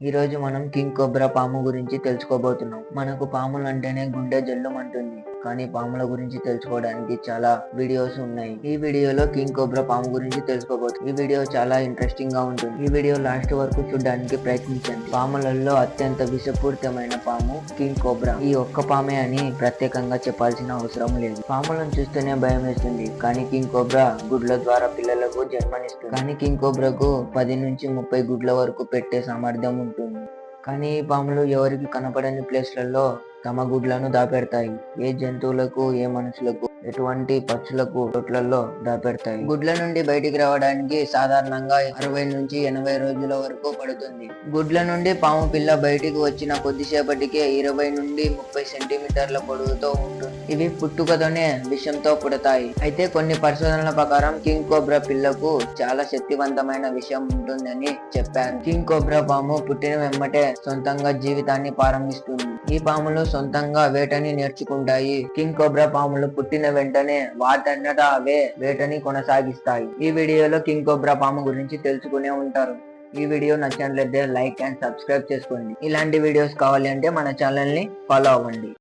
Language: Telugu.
ఈ రోజు మనం కింగ్ కోబ్రా పాము గురించి తెలుసుకోబోతున్నాం. మనకు పాములు అంటేనే గుండె జల్లుమంటుంది కానీ పాముల గురించి తెలుసుకోవడానికి చాలా వీడియోస్ ఉన్నాయి. ఈ వీడియోలో కింగ్ కోబ్రా పాము గురించి తెలుసుకోబోతుంది ఈ వీడియో చాలా ఇంట్రెస్టింగ్గా ఉంటుంది. ఈ వీడియో లాస్ట్ వరకు చూడడానికి ప్రయత్నించండి. పాములలో అత్యంత విషపూరితమైన పాము కింగ్ కోబ్రా. ఈ ఒక్క పామే అని ప్రత్యేకంగా చెప్పాల్సిన అవసరం లేదు. పాములను చూస్తేనే భయం వేస్తుంది. కానీ కింగ్ కోబ్రా గుడ్ల ద్వారా పిల్లలకు జన్మనిస్తుంది. కానీ కింగ్ కోబ్రాకు పది నుంచి ముప్పై గుడ్ల వరకు పెట్టే సామర్థ్యం కానీ ఈ పాములు ఎవరికి కనపడని ప్లేస్లలో తమ గుడ్లను దాపెడతాయి. ఏ జంతువులకు ఏ మనుషులకు ఎటువంటి పక్షులకు తొట్లలో దాపెడతాయి. గుడ్ల నుండి బయటికి రావడానికి సాధారణంగా అరవై నుంచి ఎనభై రోజుల వరకు పడుతుంది. గుడ్ల నుండి పాము పిల్ల బయటికి వచ్చిన కొద్దిసేపటికే ఇరవై నుండి ముప్పై సెంటీమీటర్ల పొడవుతో ఉంటుంది. ఇవి పుట్టుకతోనే విషంతో పుడతాయి. అయితే కొన్ని పరిశోధనల ప్రకారం కింగ్ కోబ్రా పిల్లకు చాలా శక్తివంతమైన విషయం ఉంటుందని చెప్పారు. కింగ్ కోబ్రా పాము పుట్టిన వెంబటే సొంతంగా జీవితాన్ని ప్రారంభిస్తుంది. ఈ పాములు సొంతంగా వేటని నేర్చుకుంటాయి. కింగ్ కోబ్రా పాములు పుట్టిన వెంటనే వాటన్నట అవే వేటని కొనసాగిస్తాయి. ఈ వీడియోలో కింగ్ కోబ్రా పాము గురించి తెలుసుకునే ఉంటారు. ఈ వీడియో నచ్చినట్లయితే లైక్ అండ్ సబ్స్క్రైబ్ చేసుకోండి. ఇలాంటి వీడియోస్ కావాలి అంటే మన ఛానల్ని ఫాలో అవ్వండి.